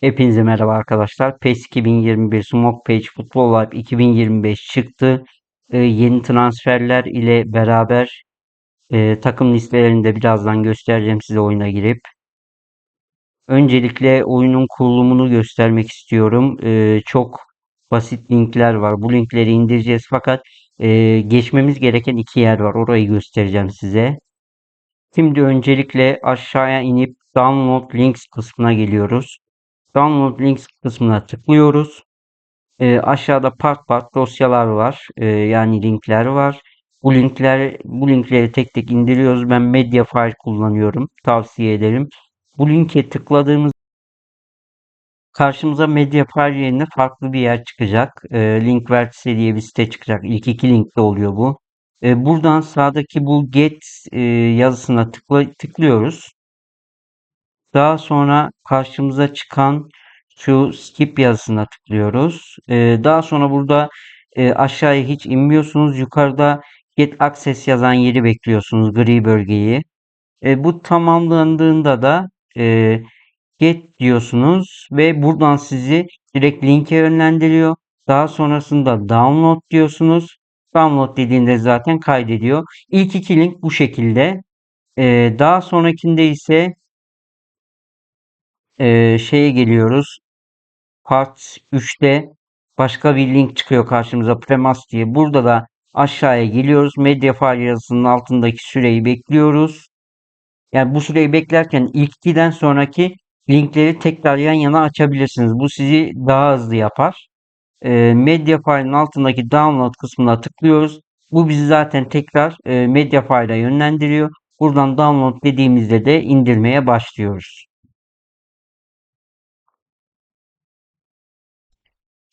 Hepinize merhaba arkadaşlar. PES 2021 Smoke Page Football Live 2025 çıktı. Ee, yeni transferler ile beraber e, takım listelerini de birazdan göstereceğim size oyuna girip. Öncelikle oyunun kurulumunu göstermek istiyorum. Ee, çok basit linkler var. Bu linkleri indireceğiz fakat e, geçmemiz gereken iki yer var. Orayı göstereceğim size. Şimdi öncelikle aşağıya inip Download Links kısmına geliyoruz. Download Links kısmına tıklıyoruz. E, aşağıda part part dosyalar var. E, yani linkler var. Bu linkler bu linkleri tek tek indiriyoruz. Ben Mediafire kullanıyorum. Tavsiye ederim. Bu linke tıkladığımız karşımıza Mediafire yerine farklı bir yer çıkacak. E, link vertise diye bir site çıkacak. İlk iki linkte oluyor bu. E, buradan sağdaki bu get e, yazısına tıkla, tıklıyoruz. Daha sonra karşımıza çıkan şu skip yazısına tıklıyoruz. Ee, daha sonra burada e, aşağıya hiç inmiyorsunuz. Yukarıda get access yazan yeri bekliyorsunuz. Gri bölgeyi. E, bu tamamlandığında da e, get diyorsunuz ve buradan sizi direkt linke yönlendiriyor. Daha sonrasında download diyorsunuz. Download dediğinde zaten kaydediyor. İlk iki link bu şekilde. E, daha sonrakinde ise e, şeye geliyoruz. Part 3'te başka bir link çıkıyor karşımıza Premas diye. Burada da aşağıya geliyoruz. Mediafire yazısının altındaki süreyi bekliyoruz. Yani bu süreyi beklerken ilk ikiden sonraki linkleri tekrar yan yana açabilirsiniz. Bu sizi daha hızlı yapar. E, Mediafire'ın altındaki download kısmına tıklıyoruz. Bu bizi zaten tekrar e, Mediafire'a yönlendiriyor. Buradan download dediğimizde de indirmeye başlıyoruz.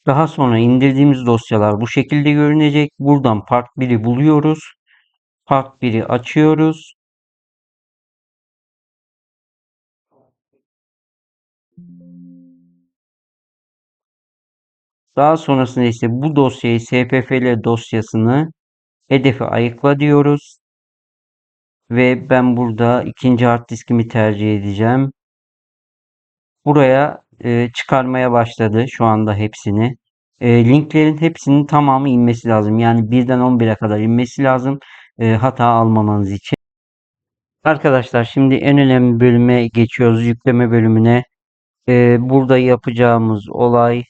Daha sonra indirdiğimiz dosyalar bu şekilde görünecek. Buradan part 1'i buluyoruz. Part 1'i açıyoruz. Daha sonrasında ise bu dosyayı SPFL dosyasını hedefe ayıkla diyoruz. Ve ben burada ikinci hard diskimi tercih edeceğim. Buraya e, çıkarmaya başladı şu anda hepsini. E, linklerin hepsinin tamamı inmesi lazım. Yani birden 11'e kadar inmesi lazım. E, hata almamanız için. Arkadaşlar şimdi en önemli bölüme geçiyoruz. Yükleme bölümüne. E, burada yapacağımız olay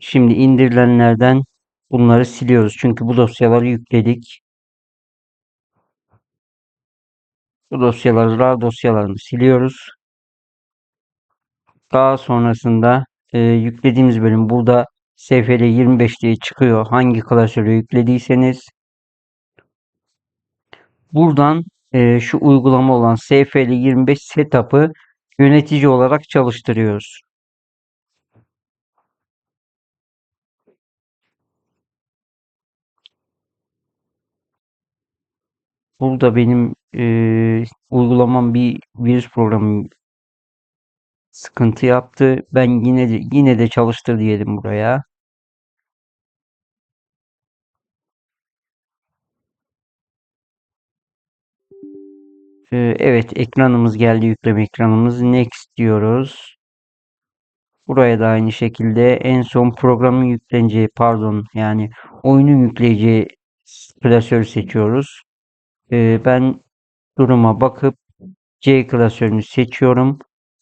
şimdi indirilenlerden bunları siliyoruz. Çünkü bu dosyaları yükledik. Bu dosyaları, RAW dosyalarını siliyoruz. Daha sonrasında e, yüklediğimiz bölüm burada SFL 25 diye çıkıyor. Hangi klasörü yüklediyseniz buradan e, şu uygulama olan SFL 25 setup'ı yönetici olarak çalıştırıyoruz. Burada benim e, uygulamam bir virüs programı sıkıntı yaptı. Ben yine de, yine de çalıştır diyelim buraya. Ee, evet ekranımız geldi yükleme ekranımız. Next diyoruz. Buraya da aynı şekilde en son programın yükleneceği pardon yani oyunun yükleyeceği klasörü seçiyoruz. Ee, ben duruma bakıp C klasörünü seçiyorum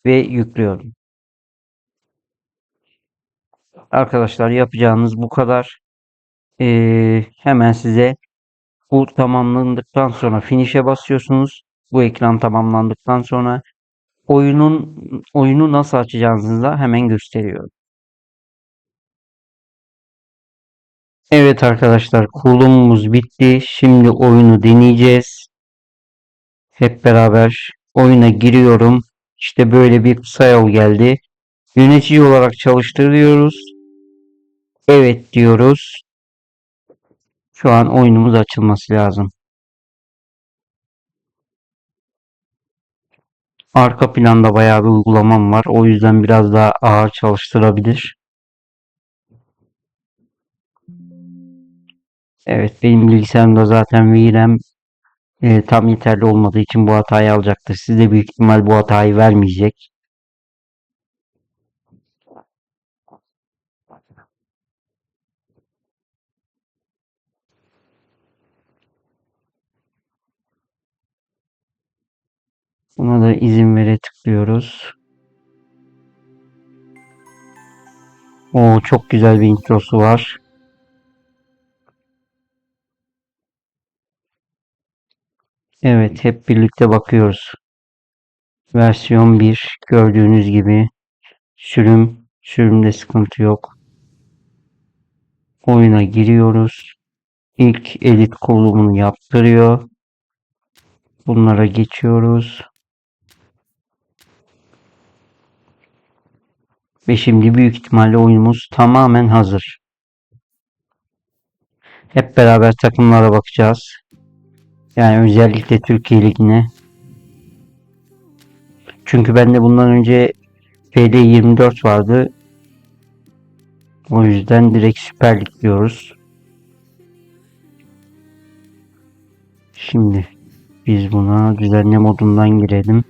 ve yüklüyorum. Arkadaşlar yapacağınız bu kadar. Ee, hemen size bu tamamlandıktan sonra finish'e basıyorsunuz. Bu ekran tamamlandıktan sonra oyunun oyunu nasıl açacağınızı da hemen gösteriyorum. Evet arkadaşlar kurulumumuz bitti. Şimdi oyunu deneyeceğiz. Hep beraber oyuna giriyorum. İşte böyle bir kısa yol geldi. Yönetici olarak çalıştırıyoruz. Evet diyoruz. Şu an oyunumuz açılması lazım. Arka planda bayağı bir uygulamam var. O yüzden biraz daha ağır çalıştırabilir. Evet benim bilgisayarımda zaten VRAM e, tam yeterli olmadığı için bu hatayı alacaktır. Sizde büyük ihtimal bu hatayı vermeyecek. Buna da izin vere tıklıyoruz. O çok güzel bir introsu var. Evet hep birlikte bakıyoruz. Versiyon 1 gördüğünüz gibi sürüm sürümde sıkıntı yok. Oyuna giriyoruz. İlk edit kurulumunu yaptırıyor. Bunlara geçiyoruz. Ve şimdi büyük ihtimalle oyunumuz tamamen hazır. Hep beraber takımlara bakacağız. Yani özellikle Türkiye Ligi'ne. Çünkü bende bundan önce PD24 vardı. O yüzden direkt Süper Lig diyoruz. Şimdi biz buna düzenle modundan girelim.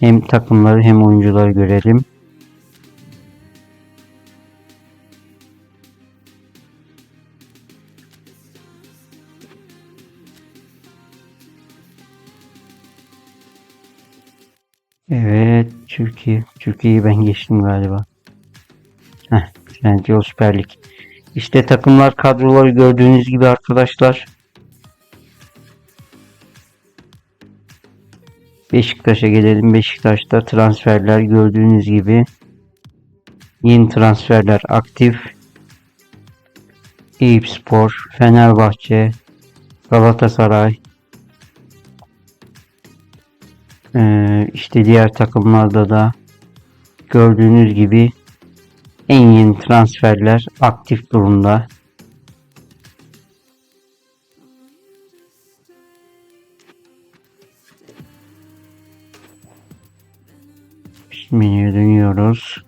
Hem takımları hem oyuncuları görelim. Türkiye. Türkiye'yi ben geçtim galiba. Heh, Trendyol Süper Lig. İşte takımlar kadroları gördüğünüz gibi arkadaşlar. Beşiktaş'a gelelim. Beşiktaş'ta transferler gördüğünüz gibi. Yeni transferler aktif. Eyüpspor, Fenerbahçe, Galatasaray, ee, işte diğer takımlarda da gördüğünüz gibi en yeni transferler aktif durumda. Menüye dönüyoruz.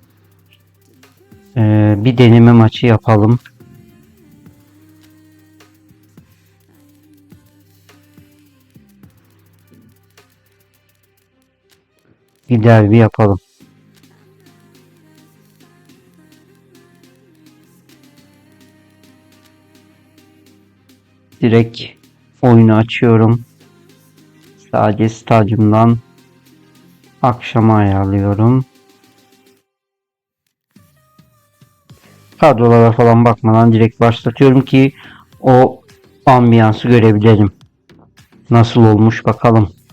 Ee, bir deneme maçı yapalım. Bir derbi yapalım. Direkt oyunu açıyorum. Sadece stadyumdan akşama ayarlıyorum. Kadrolara falan bakmadan direkt başlatıyorum ki o ambiyansı görebilirim. Nasıl olmuş bakalım.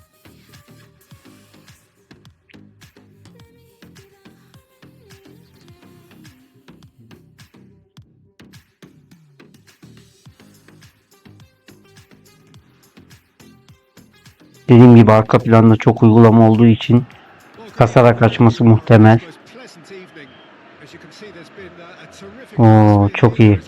Gibi arka planda çok uygulama olduğu için kasarak açması muhtemel. Oo, çok iyi.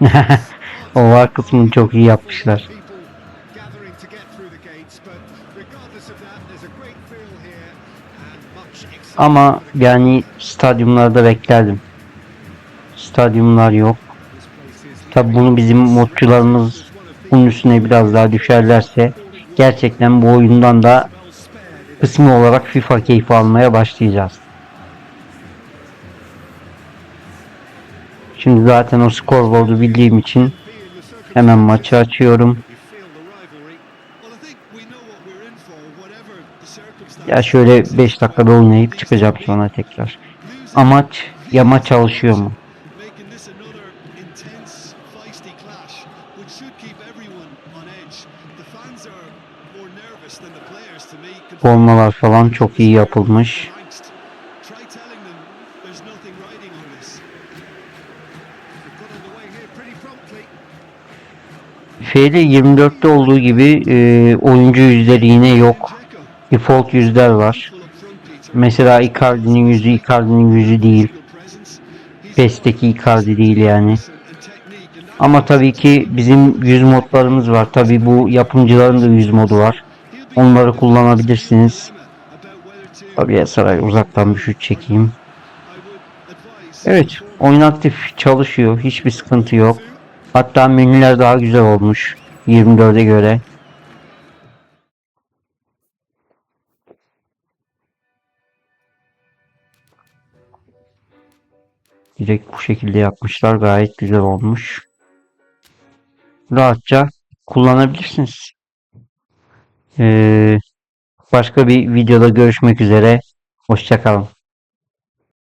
O var kısmını çok iyi yapmışlar. Ama yani stadyumlarda beklerdim. Stadyumlar yok. Tabi bunu bizim modcularımız bunun üstüne biraz daha düşerlerse gerçekten bu oyundan da kısmi olarak FIFA keyfi almaya başlayacağız. Şimdi zaten o scoreboard'u bildiğim için hemen maçı açıyorum. Ya şöyle 5 dakikada oynayıp çıkacağım sonra tekrar. Amaç ya maç çalışıyor mu? Formalar falan çok iyi yapılmış. Promptly. FL24'te olduğu gibi e, oyuncu yüzleri yine yok. Default yüzler var. Mesela Icardi'nin yüzü Icardi'nin yüzü değil. PES'teki Icardi değil yani. Ama tabii ki bizim yüz modlarımız var. Tabii bu yapımcıların da yüz modu var. Onları kullanabilirsiniz. Tabii Saray uzaktan bir şut çekeyim. Evet oyun aktif çalışıyor. Hiçbir sıkıntı yok. Hatta menüler daha güzel olmuş. 24'e göre. Direkt bu şekilde yapmışlar. Gayet güzel olmuş. Rahatça kullanabilirsiniz. Ee, başka bir videoda görüşmek üzere. Hoşçakalın.